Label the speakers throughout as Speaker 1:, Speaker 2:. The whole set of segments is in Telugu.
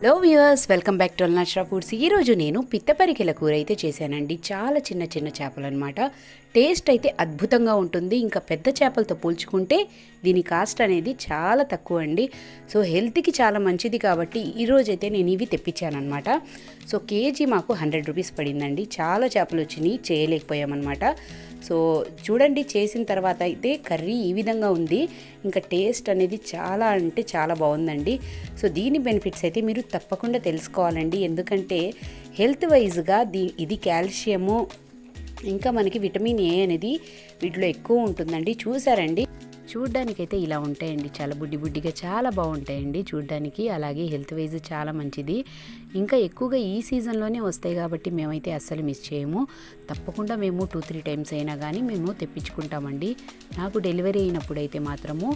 Speaker 1: Hello viewers welcome back to Alnashra foods ఈరోజు నేను పిత్తపరికెల కూర అయితే చేశానండి. చాలా చిన్న చిన్న చేపలు అనమాట టేస్ట్ అయితే అద్భుతంగా ఉంటుంది. ఇంకా పెద్ద చేపలతో పోల్చుకుంటే దీని కాస్ట్ అనేది చాలా తక్కువ అండి. సో హెల్త్కి చాలా మంచిది కాబట్టి ఈరోజు అయితే నేను ఇవి తెప్పించానమాట సో కేజీ మాకు హండ్రెడ్ రూపీస్ పడిందండి. చాలా చేపలు వచ్చినాయి. చేయలేకపోయామన్నమాట. సో చూడండి చేసిన తర్వాత అయితే కర్రీ ఈ విధంగా ఉంది. ఇంకా టేస్ట్ అనేది చాలా అంటే చాలా బాగుందండి. సో దీని బెనిఫిట్స్ అయితే మీరు తప్పకుండా తెలుసుకోవాలండి. ఎందుకంటే హెల్త్ వైజ్గా దీ ఇది కాల్షియము ఇంకా మనకి విటమిన్ ఏ అనేది వీటిలో ఎక్కువ ఉంటుందండి. చూసారండి? చూడ్డానికైతే ఇలా ఉంటాయండి. చాలా బుడ్డి బుడ్డిగా చాలా బాగుంటాయండి చూడ్డానికి. అలాగే హెల్త్ వైజ్ చాలా మంచిది. ఇంకా ఎక్కువగా ఈ సీజన్లోనే వస్తాయి కాబట్టి మేమైతే అస్సలు మిస్ చేయము. తప్పకుండా మేము టూ త్రీ టైమ్స్ అయినా కానీ మేము తెప్పించుకుంటామండి. నాకు డెలివరీ అయినప్పుడు అయితే మాత్రము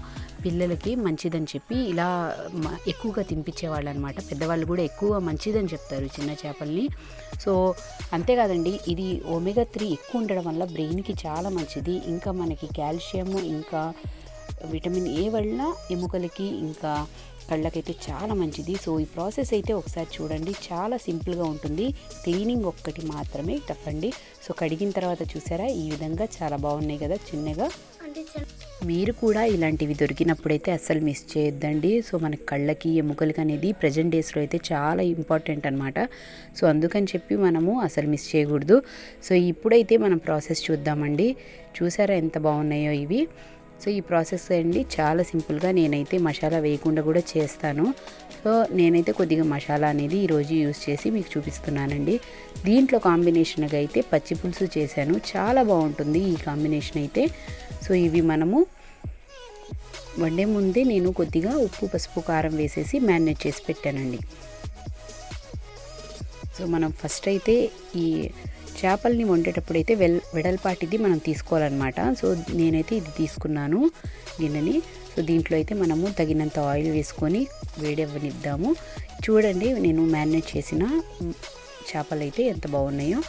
Speaker 1: పిల్లలకి మంచిదని చెప్పి ఇలా ఎక్కువగా తినిపించేవాళ్ళు అనమాట పెద్దవాళ్ళు కూడా ఎక్కువ మంచిదని చెప్తారు చిన్న చేపల్ని. సో అంతేకాదండి ఇది ఒమేగా త్రీ ఎక్కువ ఉండడం వల్ల బ్రెయిన్కి చాలా మంచిది. ఇంకా మనకి కాల్షియము ఇంకా విటమిన్ ఏ వల్ల ఎముకలకి ఇంకా కళ్ళకైతే చాలా మంచిది. సో ఈ ప్రాసెస్ అయితే ఒకసారి చూడండి. చాలా సింపుల్గా ఉంటుంది. క్లీనింగ్ ఒక్కటి మాత్రమే టఫ్ అండి సో కడిగిన తర్వాత చూసారా? ఈ విధంగా చాలా బాగున్నాయి కదా చిన్నగా. మీరు కూడా ఇలాంటివి దొరికినప్పుడైతే అస్సలు మిస్ చేయొద్దండి. సో మన కళ్ళకి ఎముకలకి అనేది ప్రజెంట్ డేస్లో అయితే చాలా ఇంపార్టెంట్ అనమాట సో అందుకని చెప్పి మనము అసలు మిస్ చేయకూడదు. సో ఇప్పుడైతే మనం ప్రాసెస్ చూద్దామండి. చూసారా ఎంత బాగున్నాయో ఇవి. సో ఈ ప్రాసెస్ అండి చాలా సింపుల్గా నేనైతే మసాలా వేయకుండా కూడా చేస్తాను. సో నేనైతే కొద్దిగా మసాలా అనేది ఈరోజు యూస్ చేసి మీకు చూపిస్తున్నానండి. దీంట్లో కాంబినేషన్గా అయితే పచ్చి పులుసు చేశాను. చాలా బాగుంటుంది ఈ కాంబినేషన్ అయితే. సో ఇవి మనము వండే ముందే నేను కొద్దిగా ఉప్పు పసుపు కారం వేసేసి మ్యారినేట్ చేసి పెట్టానండి. సో మనం ఫస్ట్ అయితే ఈ చేపల్ని వండేటప్పుడు అయితే వెల్ వెడల్పాటిది మనం తీసుకోవాలన్నమాట. సో నేనైతే ఇది తీసుకున్నాను గిన్నెని. సో దీంట్లో అయితే మనము తగినంత ఆయిల్ వేసుకొని వేడెవ్వనిద్దాము. చూడండి నేను మ్యారినేట్ చేసిన చేపలు అయితే ఎంత బాగున్నాయో.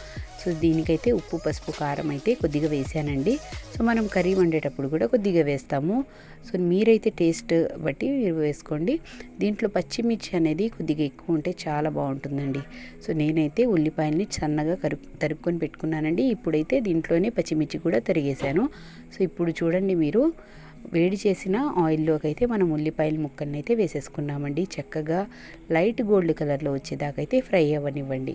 Speaker 1: సో దీనికైతే ఉప్పు పసుపు కారం అయితే కొద్దిగా వేసానండి. సో మనం కర్రీ వండేటప్పుడు కూడా కొద్దిగా వేస్తాము. సో మీరైతే టేస్ట్ బట్టి మీరు వేసుకోండి. దీంట్లో పచ్చిమిర్చి అనేది కొద్దిగా ఎక్కువ ఉంటే చాలా బాగుంటుందండి. సో నేనైతే ఉల్లిపాయల్ని సన్నగా కరు తరుపుకొని పెట్టుకున్నానండి. ఇప్పుడైతే దీంట్లోనే పచ్చిమిర్చి కూడా తరిగేశాను. సో ఇప్పుడు చూడండి మీరు వేడి చేసిన ఆయిల్లోకి అయితే మనం ఉల్లిపాయల ముక్కల్ని అయితే వేసేసుకున్నామండి. చక్కగా లైట్ గోల్డ్ కలర్లో వచ్చేదాకైతే ఫ్రై అవ్వనివ్వండి.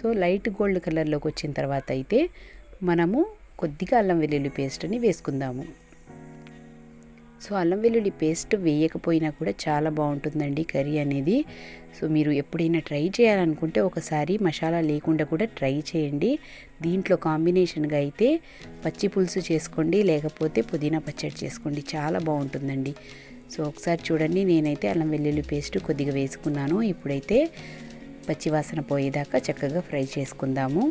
Speaker 1: సో లైట్ గోల్డ్ కలర్లోకి వచ్చిన తర్వాత అయితే మనము కొద్దిగా అల్లం వెల్లుల్లి పేస్ట్ని వేసుకుందాము. సో అల్లం వెల్లుల్లి పేస్ట్ వేయకపోయినా కూడా చాలా బాగుంటుందండి కర్రీ అనేది. సో మీరు ఎప్పుడైనా ట్రై చేయాలనుకుంటే ఒకసారి మసాలా లేకుండా కూడా ట్రై చేయండి. దీంట్లో కాంబినేషన్గా అయితే పచ్చి పులుసు చేసుకోండి లేకపోతే పుదీనా పచ్చడి చేసుకోండి. చాలా బాగుంటుందండి. సో ఒకసారి చూడండి నేనైతే అల్లం వెల్లుల్లి పేస్ట్ కొద్దిగా వేసుకున్నాను. ఇప్పుడైతే పచ్చివాసన పోయేదాకా చక్కగా ఫ్రై చేసుకుందాము.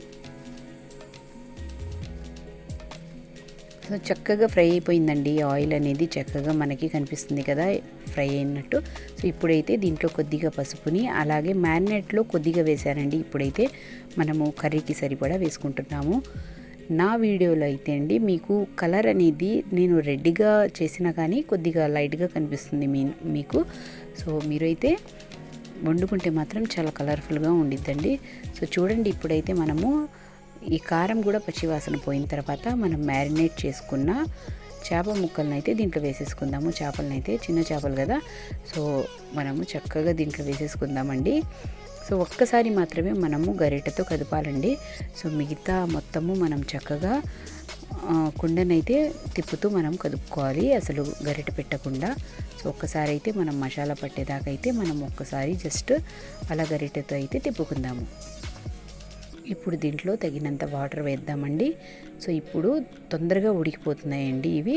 Speaker 1: సో చక్కగా ఫ్రై అయిపోయిందండి. ఆయిల్ అనేది చక్కగా మనకి కనిపిస్తుంది కదా ఫ్రై అయినట్టు. సో ఇప్పుడైతే దీంట్లో కొద్దిగా పసుపుని అలాగే మ్యారినేట్లో కొద్దిగా వేశానండి. ఇప్పుడైతే మనము కర్రీకి సరిపడా వేసుకుంటున్నాము. నా వీడియోలో అయితే అండి మీకు కలర్ అనేది నేను రెడ్గా చేసినా కానీ కొద్దిగా లైట్గా కనిపిస్తుంది మీ మీకు. సో మీరైతే వండుకుంటే మాత్రం చాలా కలర్ఫుల్గా ఉండిద్దండి. సో చూడండి ఇప్పుడైతే మనము ఈ కారం కూడా పచ్చివాసన పోయిన తర్వాత మనం మ్యారినేట్ చేసుకున్న చేప ముక్కలను అయితే దీంట్లో వేసేసుకుందాము. చేపలను అయితే చిన్న చేపలు కదా. సో మనము చక్కగా దీంట్లో వేసేసుకుందామండి. సో ఒక్కసారి మాత్రమే మనము గరిటతో కదపాలండి. సో మిగతా మొత్తము మనం చక్కగా కుండనైతే తిప్పుతూ మనం కదుపుకోవాలి. అసలు గరిట పెట్టకుండా సో ఒక్కసారి అయితే మనం మసాలా పట్టేదాకా అయితే మనం ఒక్కసారి జస్ట్ అలా గరిటతో అయితే తిప్పుకుందాము. ఇప్పుడు దీంట్లో తగినంత వాటర్ వేద్దామండి. సో ఇప్పుడు తొందరగా ఉడికిపోతున్నాయండి ఇవి.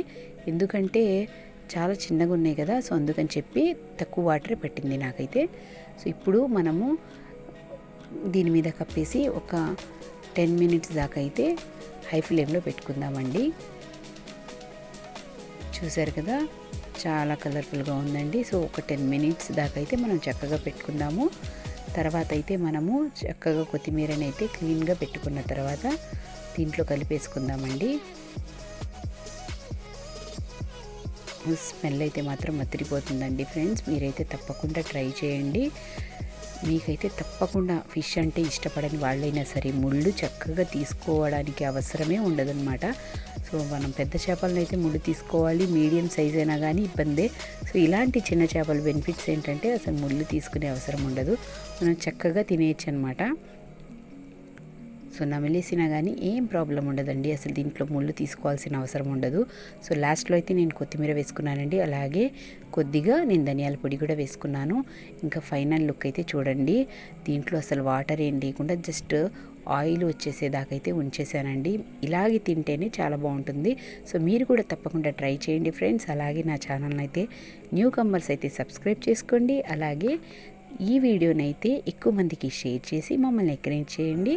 Speaker 1: ఎందుకంటే చాలా చిన్నగా ఉన్నాయి కదా సో అందుకని చెప్పి తక్కువ వాటర్ పెట్టింది నాకైతే. సో ఇప్పుడు మనము దీని మీద కప్పేసి ఒక టెన్ మినిట్స్ దాకా అయితే హై ఫ్లేమ్లో పెట్టుకుందామండి. చూసారు కదా చాలా కలర్ఫుల్గా ఉందండి. సో ఒక టెన్ మినిట్స్ దాకా అయితే మనం చక్కగా పెట్టుకుందాము. తర్వాత అయితే మనము చక్కగా కొత్తిమీరని అయితే క్లీన్గా పెట్టుకున్న తర్వాత దీంట్లో కలిపేసుకుందామండి. స్మెల్ అయితే మాత్రం మత్తిరిపోతుందండి ఫ్రెండ్స్. మీరైతే తప్పకుండా ట్రై చేయండి. మీకైతే తప్పకుండా ఫిష్ అంటే ఇష్టపడని వాళ్ళైనా సరే ముళ్ళు చక్కగా తీసుకోవడానికి అవసరమే ఉండదన్నమాట. సో మనం పెద్ద చేపలను అయితే ముళ్ళు తీసుకోవాలి మీడియం సైజ్ అయినా కానీ ఇబ్బందే. సో ఇలాంటి చిన్న చేపల బెనిఫిట్స్ ఏంటంటే అసలు ముళ్ళు తీసుకునే అవసరం ఉండదు. మనం చక్కగా తినేయచ్చు అనమాట సో నమిలేసినా కానీ ఏం ప్రాబ్లం ఉండదండి. అసలు దీంట్లో ముళ్ళు తీసుకోవాల్సిన అవసరం ఉండదు. సో లాస్ట్లో అయితే నేను కొత్తిమీర వేసుకున్నానండి. అలాగే కొద్దిగా నేను ధనియాల పొడి కూడా వేసుకున్నాను. ఇంకా ఫైనల్ లుక్ అయితే చూడండి. దీంట్లో అసలు వాటర్ ఏం లేకుండా జస్ట్ ఆయిల్ వచ్చేసేదాకైతే ఉంచేసానండి. ఇలాగే తింటేనే చాలా బాగుంటుంది. సో మీరు కూడా తప్పకుండా ట్రై చేయండి ఫ్రెండ్స్. అలాగే నా ఛానల్ అయితే న్యూ కమ్మర్స్ అయితే సబ్స్క్రైబ్ చేసుకోండి. అలాగే ఈ వీడియోనైతే ఎక్కువ మందికి షేర్ చేసి మమ్మల్ని ఎంకరేజ్ చేయండి.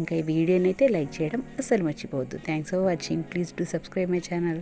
Speaker 1: ఇంకా ఈ వీడియోనైతే లైక్ చేయడం అస్సలు మర్చిపోవద్దు. Thanks for watching please do subscribe my channel